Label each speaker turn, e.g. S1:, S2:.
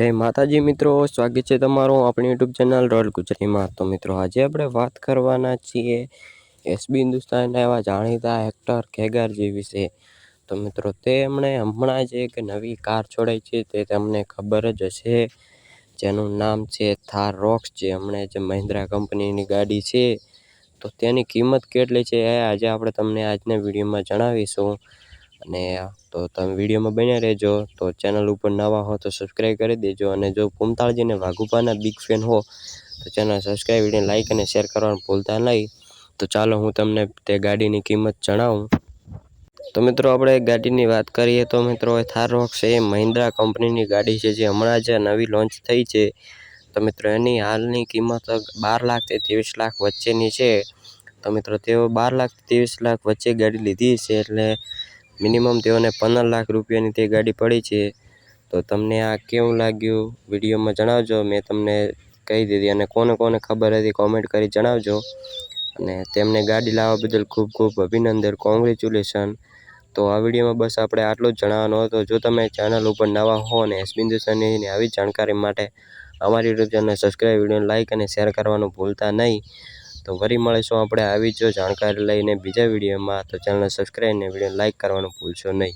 S1: જય માતાજી મિત્રો, સ્વાગત છે તમારું આપણી યુટ્યુબ ચેનલ રોયલ ગુજરાતીમાં. તો મિત્રો, આજે આપણે વાત કરવાના છીએ એસબી હિન્દુસ્તાનના એવા જાણીતા એક્ટર ખેગારજી વિશે. તો મિત્રો, તે એમણે હમણાં જ એક નવી કાર છોડાઈ છે, તે તમને ખબર જ હશે. જેનું નામ છે થાર રોક્સ જે હમણાં જે મહિન્દ્રા કંપનીની ગાડી છે. તો તેની કિંમત કેટલી છે એ આજે આપણે તમને આજના વિડીયોમાં જણાવીશું. અને તો તમે વિડીયોમાં બન્યા રહેજો. તો ચેનલ ઉપર નવા હો તો સબસ્ક્રાઈબ કરી દેજો. અને જો કુમતાળજી અને વાઘુપાના બિગ ફેન હો, તો ચેનલ સબસ્ક્રાઈબ વીડિયો લાઇક અને શેર કરવાનું ભૂલતા નહીં. તો ચાલો હું તમને તે ગાડીની કિંમત જણાવું. તો મિત્રો, આપણે ગાડીની વાત કરીએ તો મિત્રો, એ થાર રોક્સ એ મહિન્દ્રા કંપનીની ગાડી છે જે હમણાં જ નવી લોન્ચ થઈ છે. તો મિત્રો, એની હાલની કિંમત બાર લાખથી ત્રેવીસ લાખ વચ્ચેની છે. તો મિત્રો, તેઓ બાર લાખ ત્રેવીસ લાખ વચ્ચે ગાડી લીધી છે. એટલે મિનિમમ તેઓને પંદર લાખ રૂપિયાની તે ગાડી પડી છે. તો તમને આ કેવું લાગ્યું? વિડીયોમાં જણાવજો. મેં તમને કહી દીધી અને કોને કોને ખબર હતી કોમેન્ટ કરી જણાવજો. અને તેમને ગાડી લાવવા બદલ ખૂબ ખૂબ અભિનંદન. કોંગ્રેચ્યુલેશન તો આ વિડીયોમાં બસ આપણે આટલું જ જણાવવાનું હતું. જો તમે ચેનલ ઉપર નવા હો અને એસબિંદુ સની આવી જાણકારી માટે અમારી YouTube channel subscribe video like અને શેર કરવાનું ભૂલતા નહીં. તો ફરી મળીશું આપણે આવી જ જાણકારી લઈને બીજા વિડીયોમાં. તો ચેનલને સબસ્ક્રાઈબ અને વીડિયો લાઇક કરવાનું ભૂલશો નહીં.